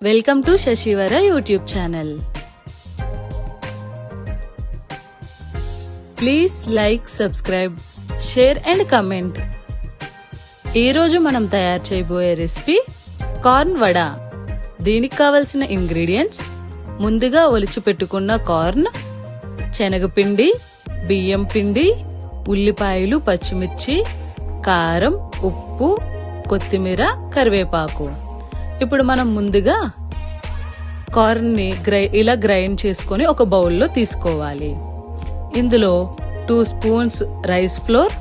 Welcome to Sasivara YouTube channel please like subscribe share and comment ఈరోజు మనం తయారు చేయబోయే రెసిపీ కార్న్ వడ. దీనికి కావలసిన ఇంగ్రీడియంట్స్ ముందుగా ఒలిచి పెట్టుకున్న కార్న్ శనగపిండి బియ్యం పిండి ఉల్లిపాయలు పచ్చిమిర్చి కారం ఉప్పు కొత్తిమీర కరివేపాకు. ఇప్పుడు మనం ముందుగా కార్న్ని గ్రై ఇలా గ్రైండ్ చేసుకొని ఒక బౌల్లో తీసుకోవాలి. ఇందులో టూ స్పూన్స్ రైస్ ఫ్లోర్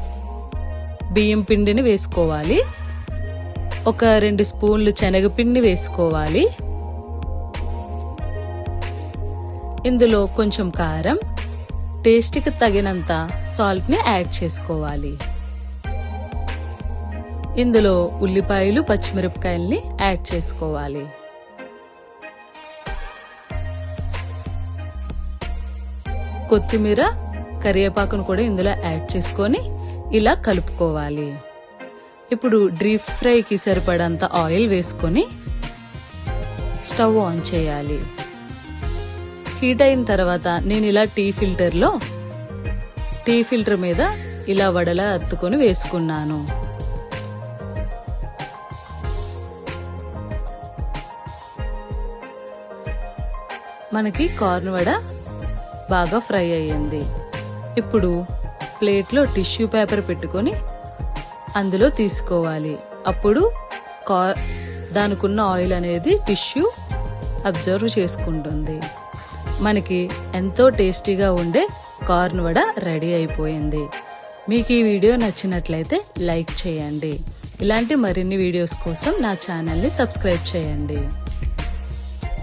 బియ్యం పిండిని వేసుకోవాలి. ఒక రెండు స్పూన్లు శనగపిండి వేసుకోవాలి. ఇందులో కొంచెం కారం టేస్ట్కి తగినంత సాల్ట్ని యాడ్ చేసుకోవాలి. ఇందులో ఉల్లిపాయలు పచ్చిమిరపకాయల్ని యాడ్ చేసుకోవాలి. కొత్తిమీర కరివేపాకును కూడా ఇందులో యాడ్ చేసుకొని ఇలా కలుపుకోవాలి. ఇప్పుడు డీప్ ఫ్రైకి సరిపడంత ఆయిల్ వేసుకొని స్టవ్ ఆన్ చేయాలి. హీట్ అయిన తర్వాత నేను ఇలా టీ ఫిల్టర్లో టీ ఫిల్టర్ మీద ఇలా వడలా అత్తుకొని వేసుకున్నాను. మనకి కార్న్ వడ బాగా ఫ్రై అయ్యింది. ఇప్పుడు ప్లేట్లో టిష్యూ పేపర్ పెట్టుకొని అందులో తీసుకోవాలి. అప్పుడు కా దానికున్న ఆయిల్ అనేది టిష్యూ అబ్జర్వ్ చేసుకుంటుంది. మనకి ఎంతో టేస్టీగా ఉండే కార్న్ వడ రెడీ అయిపోయింది. మీకు ఈ వీడియో నచ్చినట్లయితే లైక్ చేయండి. ఇలాంటి మరిన్ని వీడియోస్ కోసం నా ఛానల్ని సబ్స్క్రైబ్ చేయండి.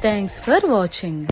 Thanks for watching.